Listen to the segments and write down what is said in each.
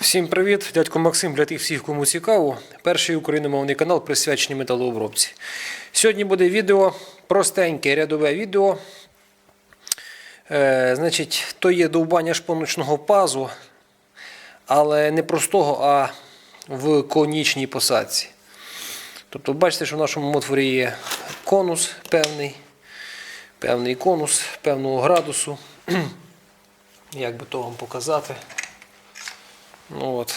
Всім привіт, дядько Максим для тих всіх, кому цікаво. Перший україномовний канал присвячений металообробці. Сьогодні буде відео, простеньке рядове відео. Е, значить, то є довбання шпоночного пазу, але не простого, а в конічній посадці. Тобто, бачите, що в нашому мотворі є конус певний, певний конус певного градусу. Як би то вам показати? Ну от.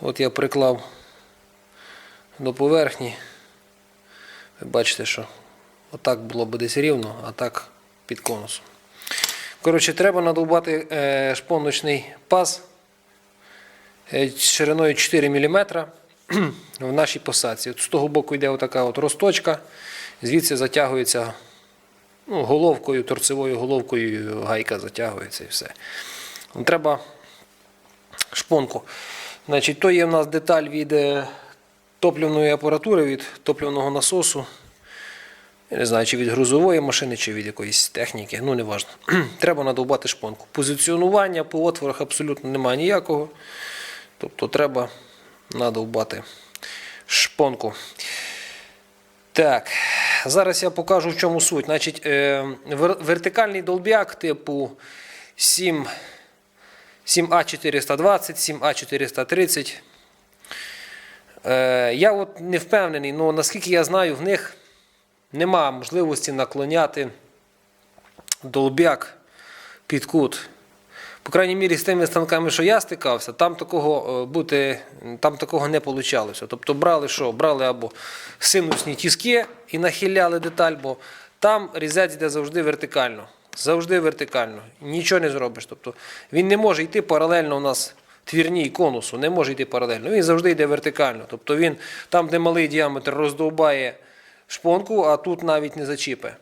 От я приклав до поверхні. Ви бачите, що отак було б десь рівно, а так під конусом. Коротше, треба надовбати е, шпоночний паз е, шириною 4 мм в нашій посадці. От з того боку йде отака от росточка, звідси затягується ну, головкою, торцевою головкою гайка затягується і все. Треба шпонку. Значить, то є в нас деталь від е, топливної апаратури, від топливного насосу. Я не знаю, чи від грузової машини, чи від якоїсь техніки, ну не важно. Треба надовбати шпонку. Позиціонування по отворах абсолютно немає ніякого. Тобто треба надовбати шпонку. Так, зараз я покажу, в чому суть. Значить, е, вертикальний долб'як типу 7 7А420, 7А430. Е, я от не впевнений, але наскільки я знаю, в них нема можливості наклоняти долб'як під кут. По крайній мірі, з тими станками, що я стикався, там такого е, бути, там такого не вийшло. Тобто брали що? Брали або синусні тіски і нахиляли деталь, бо там різець йде завжди вертикально. Завжди вертикально. Нічого не зробиш. Тобто він не може йти паралельно у нас твірній конусу, не може йти паралельно. Він завжди йде вертикально. Тобто він там, де малий діаметр, роздовбає шпонку, а тут навіть не зачіпе.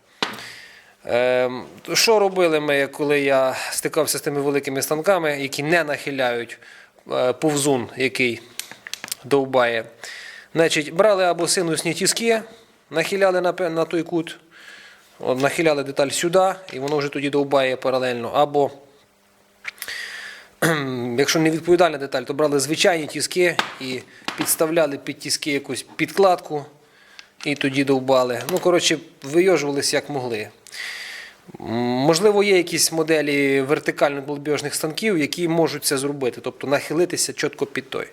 Ем, Що робили ми, коли я стикався з тими великими станками, які не нахиляють е, повзун, який довбає? Значить, брали або синусні тіски, нахиляли на, той кут, нахиляли деталь сюди, і воно вже тоді довбає паралельно. Або, якщо не відповідальна деталь, то брали звичайні тіски і підставляли під тіски якусь підкладку і тоді довбали. Ну, коротше, вийожувалися як могли. Можливо, є якісь моделі вертикально-долбіжних станків, які можуть це зробити, тобто нахилитися чітко під той.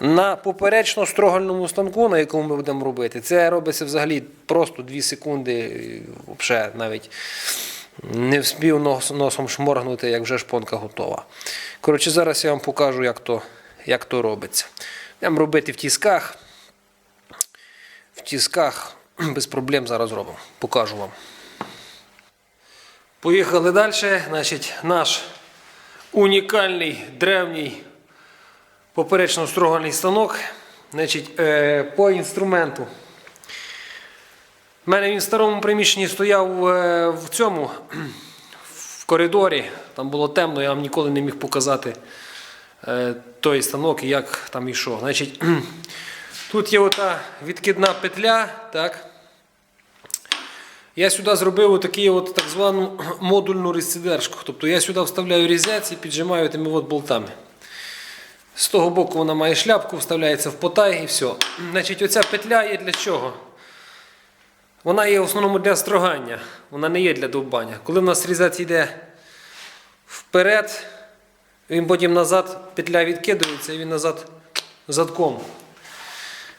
На поперечно строгальному станку, на якому ми будемо робити, це робиться взагалі просто 2 секунди, взагалі навіть не вспів нос- носом шморгнути, як вже шпонка готова. Коротше, зараз я вам покажу, як то, як то робиться. Будемо робити в тісках. В тісках без проблем зараз зробимо. Покажу вам. Поїхали далі. Значить, наш унікальний древній поперечно строгальний станок. Значить, е, по інструменту. У мене він в старому приміщенні стояв е, в цьому в коридорі. Там було темно, я вам ніколи не міг показати е, той станок і як там йшов. Значить, тут є ота відкидна петля. так. Я сюди зробив отакі от так звану модульну різцидержку. Тобто я сюди вставляю різець і піджимаю тими от болтами. З того боку вона має шляпку, вставляється в потай і все. Значить, оця петля є для чого? Вона є в основному для строгання, вона не є для довбання. Коли в нас різець йде вперед, він потім назад, петля відкидується і він назад задком.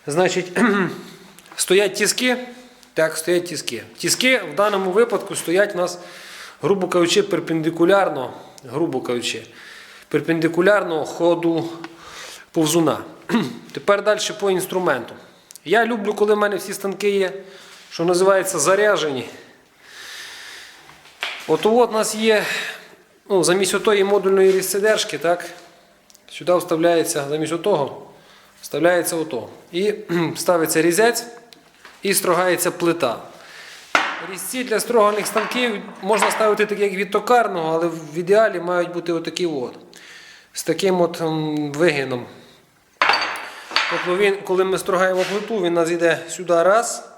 Значить, стоять тіски. Так, стоять тіски. Тіски в даному випадку стоять у нас, грубо кажучи, перпендикулярно, грубо кажучи, перпендикулярно ходу повзуна. Тепер далі по інструменту. Я люблю, коли в мене всі станки є, що називається заряжені. От у нас є, ну, замість отої модульної різцедержки, так, сюди вставляється, замість отого, вставляється ото. І ставиться різець і строгається плита. Різці для строгальних станків можна ставити такі, як від токарного, але в ідеалі мають бути отакі от. З таким от вигином. Тобто він, коли ми строгаємо плиту, він нас йде сюди раз,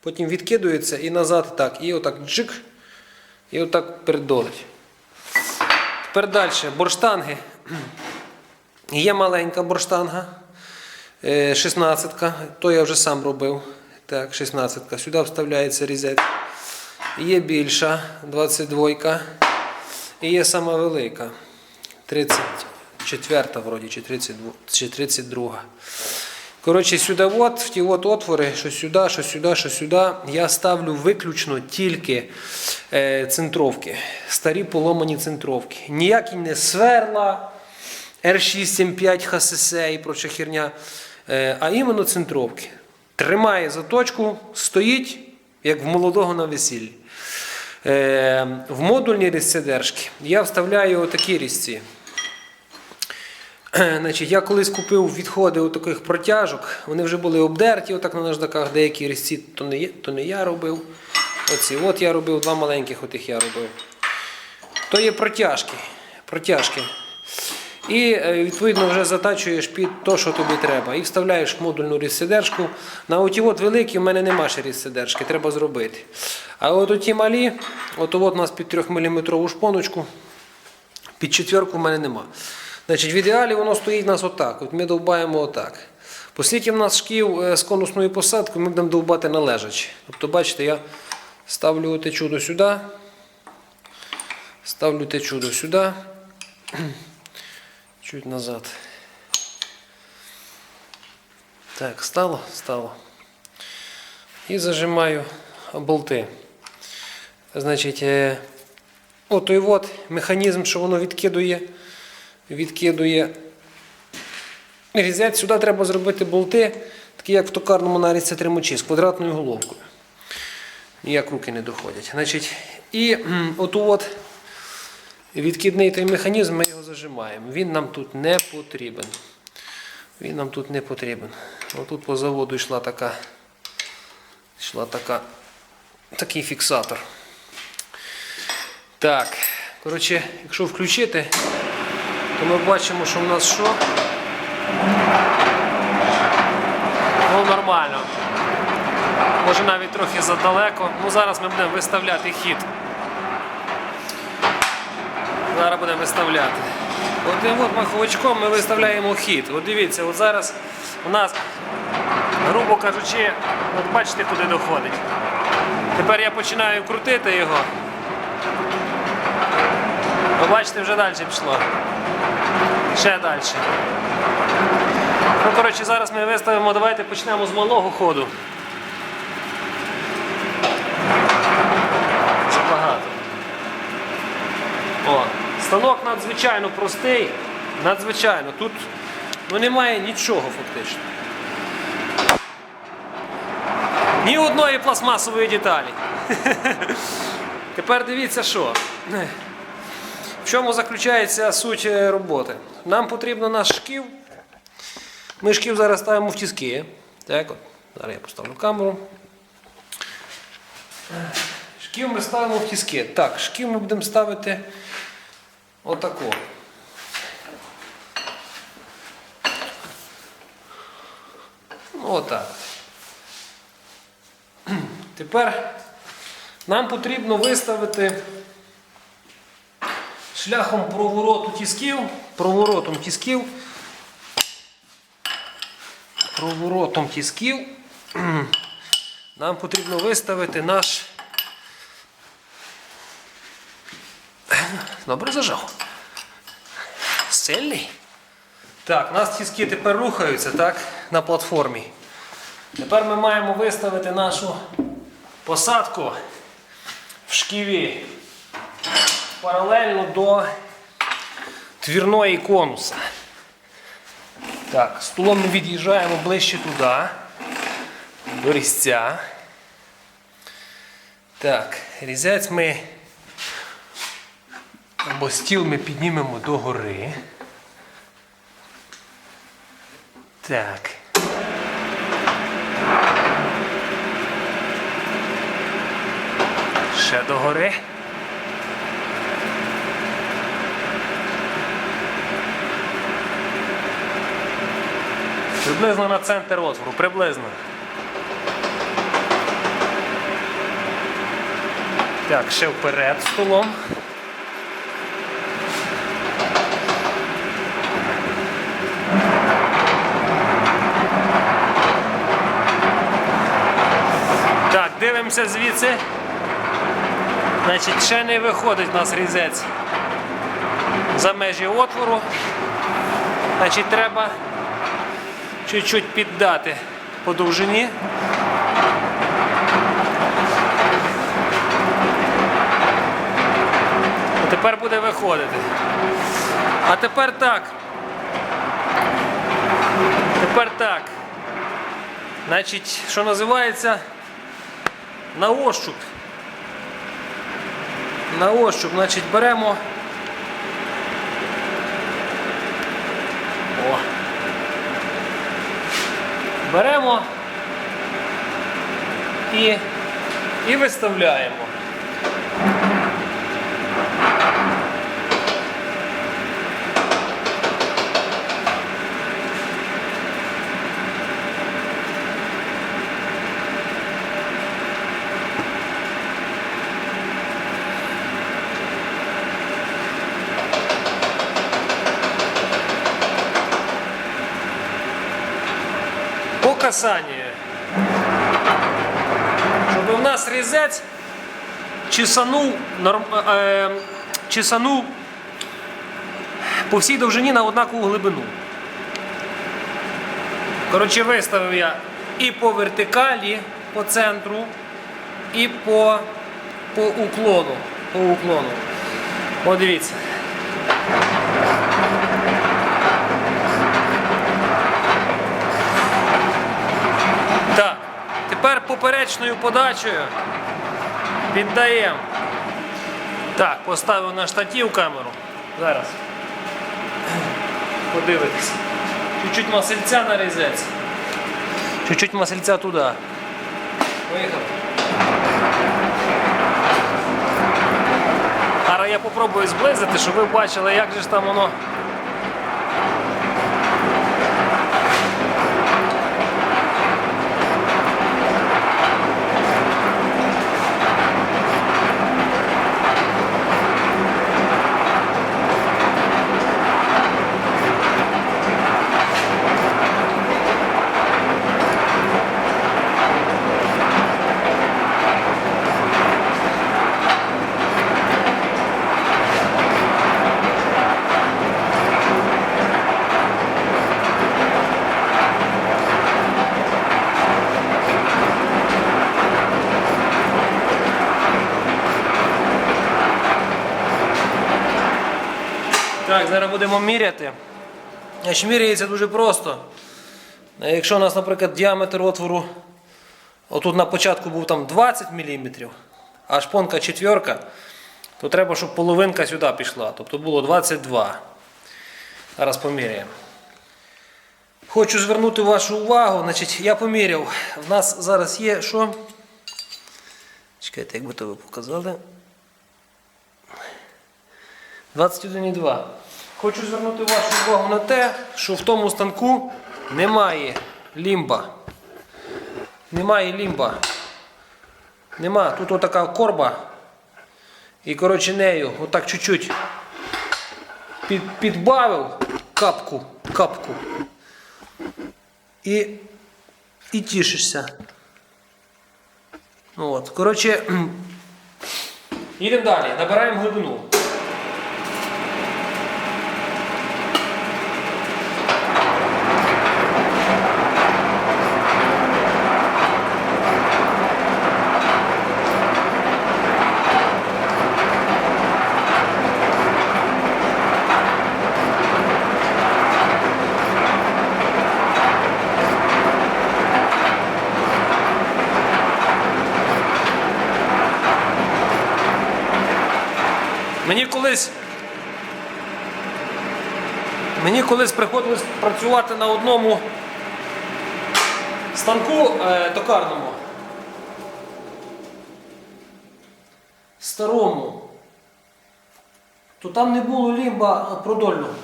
потім відкидується і назад так. І отак джик, і отак передолить. Тепер далі. Борштанги. Є маленька борштанга, 16-ка, то я вже сам робив. Так, 16-ка. Сюди вставляється різець. Є більша, 22-ка. І є сама велика. 34-та вроді, чи 32, чи 32. Коротше, сюди от, в ті от отвори, що сюди, що сюди, що сюди, я ставлю виключно тільки е, центровки. Старі поломані центровки. Ніякі не сверла, R675 ХСС і проча херня, е, а іменно центровки. Тримає заточку, стоїть, як в молодого на весіллі. Е, в модульні різцедержки я вставляю отакі різці. Значить, я колись купив відходи у таких протяжок. Вони вже були обдерті, отак на наждаках, деякі різці, то не, то не я робив. Оці, от я робив, два маленьких отих я робив. То є протяжки. протяжки. І е, відповідно вже затачуєш під те, що тобі треба. І вставляєш модульну різсидержку. На оті от великі в мене нема ще різсидержки, треба зробити. А от оті малі, от у нас під 3 мм шпоночку, під четверку в мене нема. Значить, в ідеалі воно стоїть у нас отак. От ми довбаємо отак. Оскільки в нас шків е, з конусною посадкою, ми будемо довбати на лежачі. Тобто, бачите, я ставлю те чудо сюди, ставлю те чудо сюди, чуть назад. Так, стало? Стало. І зажимаю болти. Значить, е, отой от механізм, що воно відкидує, відкидує різець. Сюди треба зробити болти, такі як в токарному нарізці тримачі з квадратною головкою. Ніяк руки не доходять. Значить, і м, оту от відкидний той механізм, ми його зажимаємо. Він нам тут не потрібен. Він нам тут не потрібен. Отут по заводу йшла така, йшла така, такий фіксатор. Так, коротше, якщо включити, то ми бачимо, що в нас що? Ну, нормально. Може навіть трохи задалеко. Ну, зараз ми будемо виставляти хід. Зараз будемо виставляти. От от маховичком ми виставляємо хід. От дивіться, от зараз у нас, грубо кажучи, от бачите, куди доходить. Тепер я починаю крутити його. Ви бачите, вже далі пішло. Ще далі. Ну, коротше, зараз ми виставимо, давайте почнемо з малого ходу. Забагато. О, станок надзвичайно простий, надзвичайно. Тут ну, немає нічого фактично. Ні одної пластмасової деталі. Тепер дивіться що. В чому заключається суть е, роботи? Нам потрібно наш шків. Ми шків зараз ставимо в тіски. Так, от. Зараз я поставлю камеру. Шків ми ставимо в тіски. Так, шків ми будемо ставити отако. Ну, отак. Тепер нам потрібно виставити шляхом провороту тисків, проворотом тисків, проворотом тисків нам потрібно виставити наш. Добре зажав. Сильний. Так, у нас тиски тепер рухаються так, на платформі. Тепер ми маємо виставити нашу посадку в шківі паралельно до твірної конуса. Так, столом ми від'їжджаємо ближче туди, до різця. Так, різець ми або стіл ми піднімемо догори. Так. Ще догори. Приблизно на центр отвору, приблизно. Так, ще вперед столом. Дивимося звідси. Значить, ще не виходить у нас різець за межі отвору. Значить, треба чуть-чуть піддати по довжині. А тепер буде виходити. А тепер так. Тепер так. Значить, що називається на ощуп. На ощуп, значить, беремо. О. Беремо і, і виставляємо. Касанню. Щоб у нас різець чесанув, е, чесанув по всій довжині на однакову глибину. Коротше, виставив я і по вертикалі, по центру, і по, по уклону. По уклону. От дивіться. Так, тепер поперечною подачею піддаємо. Так, поставив на штатів камеру. Зараз. Подивитися. Чуть-чуть масельця на різець. Чуть-чуть масельця туди. Поїхали. Зараз я попробую зблизити, щоб ви бачили, як же ж там воно. Так, зараз будемо міряти. Значить, міряється дуже просто. Якщо у нас, наприклад, діаметр отвору отут на початку був там 20 мм, а шпонка четверка, то треба, щоб половинка сюди пішла. Тобто було 22. Зараз поміряємо. Хочу звернути вашу увагу. Значить, я поміряв. В нас зараз є що? Чекайте, як би то ви показали. 21,2. Хочу звернути вашу увагу на те, що в тому станку немає лімба. Немає лімба. Нема. Тут отака корба. І коротше нею отак чуть-чуть під, підбавив капку, капку. І, і тішишся. От. Коротше, їдемо далі. Набираємо глибину. Колись приходилось працювати на одному станку е, токарному. Старому. То там не було лімба продольного.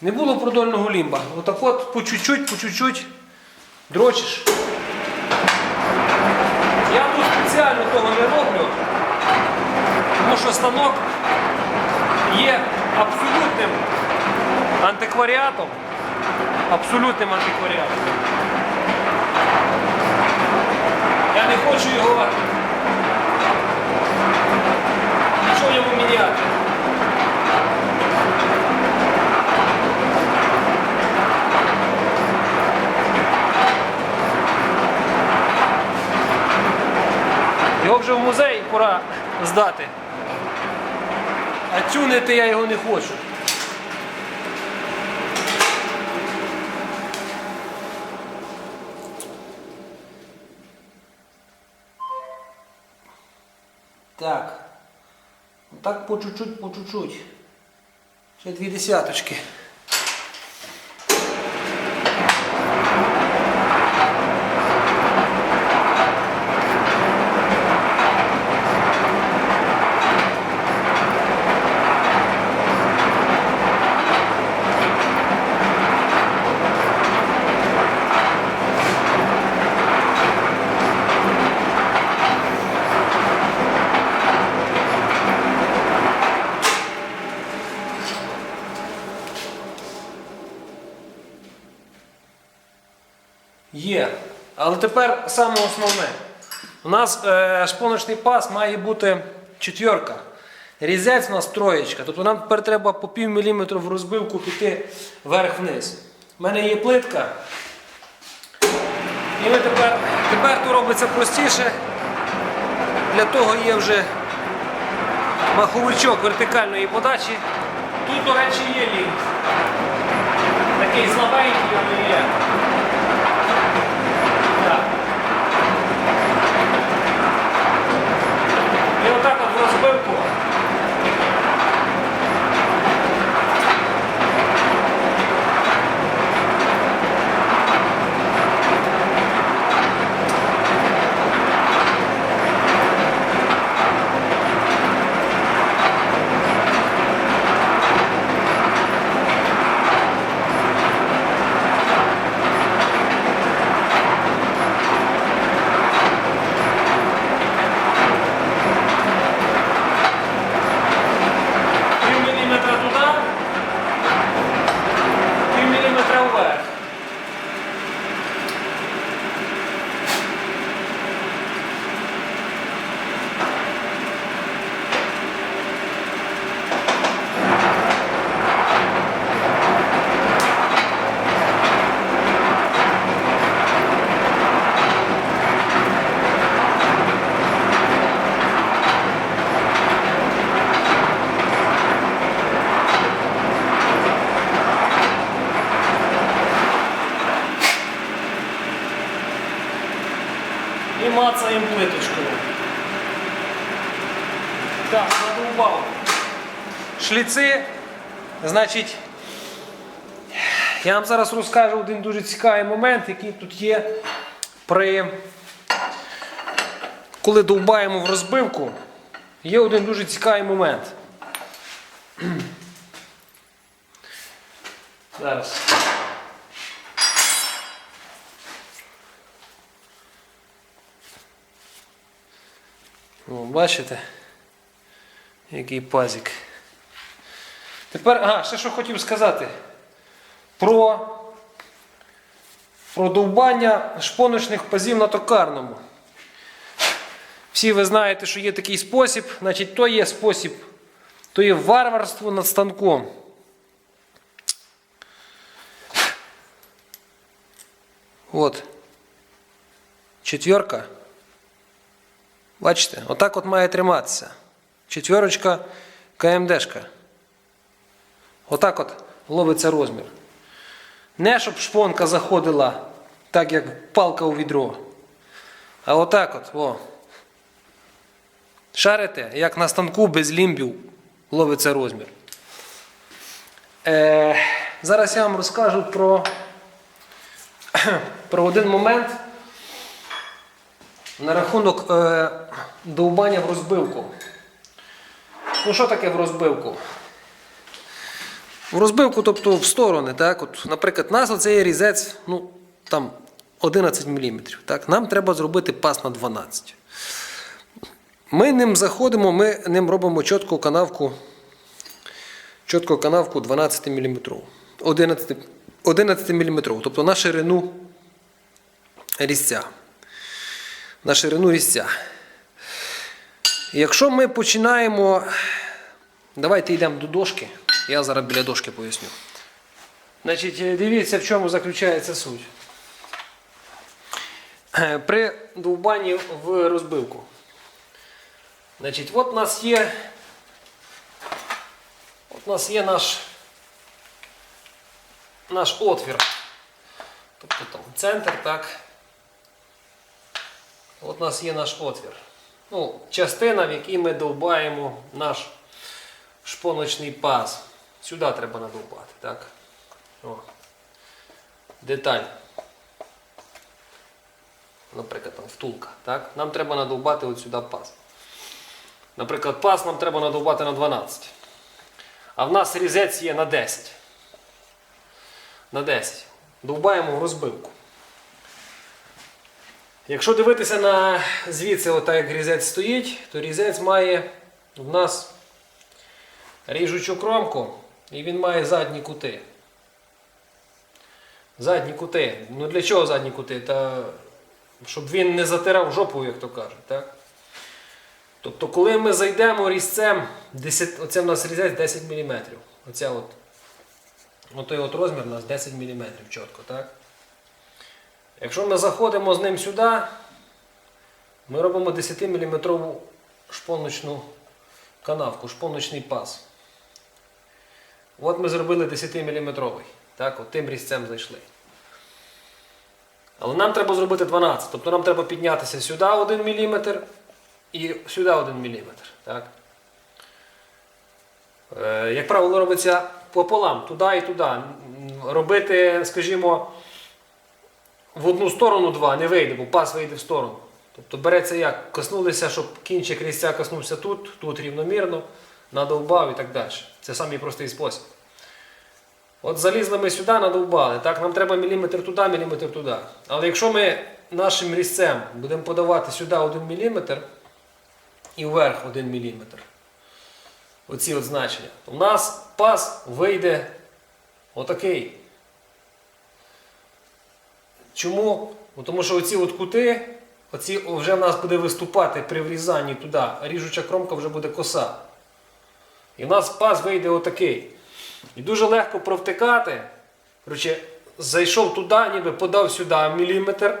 Не було продольного лімба. Отак от по чуть-чуть, по чуть-чуть дрочиш. Я тут спеціально того не роблю. Тому що станок є абсолютним антикваріатом. Абсолютним антикваріатом. Я не хочу його нічого йому міняти. Його вже в музей пора здати. А тюнити я його не хочу. Так. Так по чуть-чуть, по чуть-чуть. Ще дві десяточки. Є. Але тепер саме основне. У нас е, шпоночний пас має бути четверка. Різець у нас троєчка. Тобто нам тепер треба по пів міліметру в розбивку піти вверх-вниз. У мене є плитка. І ми тепер, тепер то робиться простіше. Для того є вже маховичок вертикальної подачі. Тут, до речі, є лінк. Такий слабенький, але є. Так. І отак от в розбивку. Пів міліметра туди, пів міліметра вверх. І мацаємо плиточкою. Так, задовбав. Шліци, значить, я вам зараз розкажу один дуже цікавий момент, який тут є при. Коли довбаємо в розбивку, є один дуже цікавий момент. Зараз. О, бачите? Який пазик. Тепер, ага, ще що хотів сказати. Про, про довбання шпоночних пазів на токарному. Всі ви знаєте, що є такий спосіб, значить, то є спосіб, то є варварство над станком. От. Четверка. Бачите, отак от має триматися. Четверочка КМДшка. Отак от ловиться розмір. Не щоб шпонка заходила так, як палка у відро. А отак от. О. Шарите, як на станку без лімбів ловиться розмір. Е, зараз я вам розкажу про, про один момент на рахунок е, довбання в розбивку. Ну, що таке в розбивку? В розбивку, тобто в сторони, так? От, наприклад, у нас оцей різець, ну, там 11 мм. Так? Нам треба зробити пас на 12. Ми ним заходимо, ми ним робимо чітку канавку, чітку канавку 12 мм. 11, 11 мм, тобто на ширину різця. на ширину різця. Якщо ми починаємо. Давайте йдемо до дошки. Я зараз біля дошки поясню. Значить, е, дивіться, в чому заключається суть. Е, При довбанні в розбивку. Значить, от у нас є. От у нас є наш, наш отвір. Тобто там центр, так. От у нас є наш отвір. Ну, частина, в якій ми довбаємо наш шпоночний паз. Сюди треба надовбати, так? О. Деталь. Наприклад, там втулка. Так? Нам треба надовбати от сюди паз. Наприклад, паз нам треба надовбати на 12. А в нас різець є на 10. На 10. Довбаємо в розбивку. Якщо дивитися на звідси, отак як різець стоїть, то різець має в нас ріжучу кромку і він має задні кути. Задні кути. Ну для чого задні кути? Та, щоб він не затирав жопу, як то кажуть. Так? Тобто, коли ми зайдемо різцем, 10, оце в нас різець 10 мм. Оця от, отой от розмір у нас 10 мм чітко. так? Якщо ми заходимо з ним сюди, ми робимо 10-мм шпоночну канавку, шпоночний паз. От ми зробили 10-мм. Так, от тим різцем зайшли. Але нам треба зробити 12. Тобто нам треба піднятися сюди 1 мм і сюди 1 мм. Так? Е, як правило, робиться пополам, туди і туди. Робити, скажімо, в одну сторону два не вийде, бо пас вийде в сторону. Тобто береться як? Коснулися, щоб кінчик різця коснувся тут, тут рівномірно, надовбав і так далі. Це самий простий спосіб. От залізли ми сюди, надовбали. Так, нам треба міліметр туди, міліметр туди. Але якщо ми нашим різцем будемо подавати сюди 1 мм і вверх 1 мм, оці от значення, то в нас пас вийде отакий. Чому? Ну, Тому що оці от кути, оці вже в нас буде виступати при врізанні туди, ріжуча кромка вже буде коса. І в нас паз вийде отакий. І дуже легко провтикати. Коротше, зайшов туди, ніби подав сюди міліметр,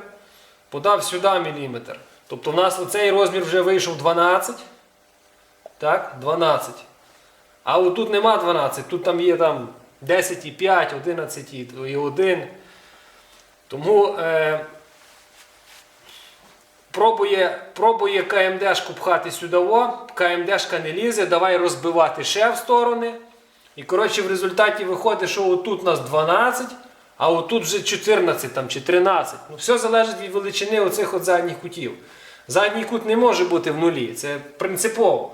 подав сюди міліметр. Тобто в нас оцей розмір вже вийшов 12. Так, 12. А отут нема 12, тут там є там 10,5, 11 і 1. Тому е, пробує, пробує КМДшку пхати сюди, КМДшка не лізе, давай розбивати ще в сторони. І коротше в результаті виходить, що отут у нас 12, а отут вже 14 там, чи 13. Ну, все залежить від величини оцих от задніх кутів. Задній кут не може бути в нулі, це принципово.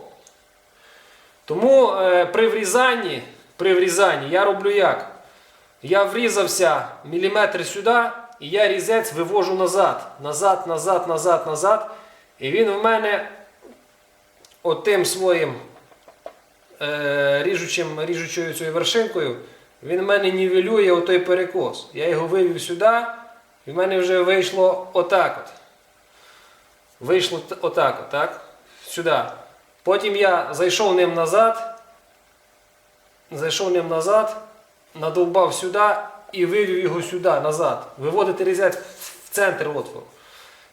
Тому е, при врізанні, при врізанні я роблю як? Я врізався міліметр сюди, і я різець вивожу назад. Назад, назад, назад, назад. І він в мене отим своїм е, ріжучим, ріжучою цією вершинкою, він в мене нівелює отой перекос. Я його вивів сюди, і в мене вже вийшло отак от. Вийшло отак от, так? Сюди. Потім я зайшов ним назад, зайшов ним назад, надовбав сюди і вивів його сюди, назад. Виводити різець в центр отвору.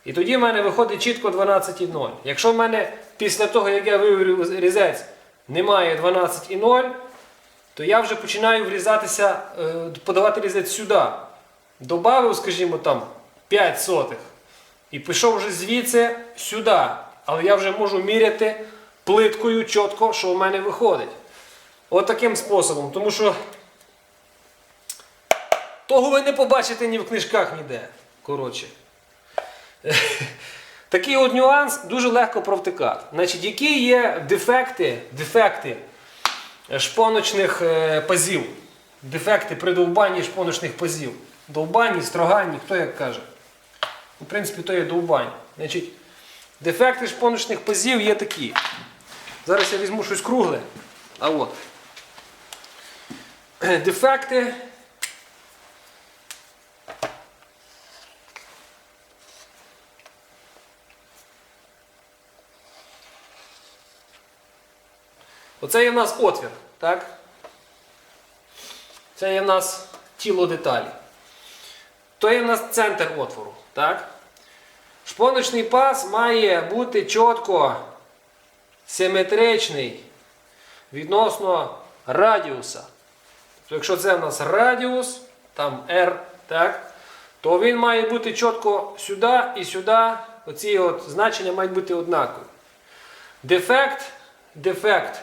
І тоді в мене виходить чітко 12,0. Якщо в мене після того, як я вивів різець, немає 12,0, то я вже починаю врізатися, е, подавати різець сюди. Добавив, скажімо, там 5 сотих. І пішов вже звідси сюди. Але я вже можу міряти плиткою чітко, що в мене виходить. От таким способом. Тому що того ви не побачите ні в книжках ніде. Коротше. Такий от нюанс дуже легко провтикати. Значить, які є дефекти, дефекти шпоночних е, пазів? Дефекти при довбанні шпоночних пазів. Довбанні, строганні, хто як каже. В принципі, то є довбання. Значить, дефекти шпоночних пазів є такі. Зараз я візьму щось кругле. А от. Дефекти. Оце є в нас отвір, так? Це є в нас тіло деталі. То є в нас центр отвору, так? Шпоночний паз має бути чітко симетричний відносно радіуса. Тобто, якщо це в нас радіус, там R, так, то він має бути чітко сюди і сюди. Оці от значення мають бути однакові. Дефект, дефект,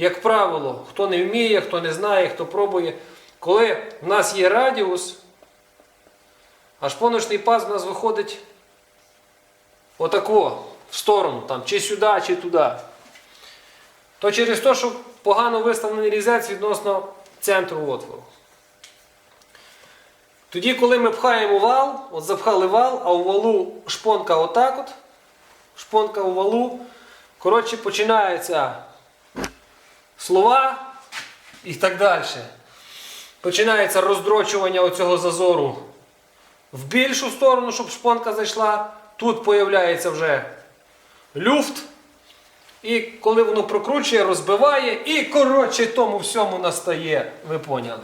як правило, хто не вміє, хто не знає, хто пробує, коли в нас є радіус, а шпоночний паз в нас виходить отако, в сторону, там, чи сюди, чи туди. То через те, що погано виставлений різець відносно центру отвору. Тоді, коли ми пхаємо вал, от запхали вал, а у валу шпонка отак от, шпонка у валу, коротше, починаються слова і так далі. Починається роздрочування оцього зазору в більшу сторону, щоб шпонка зайшла. Тут появляється вже люфт. І коли воно прокручує, розбиває, і коротше тому всьому настає, ви поняли.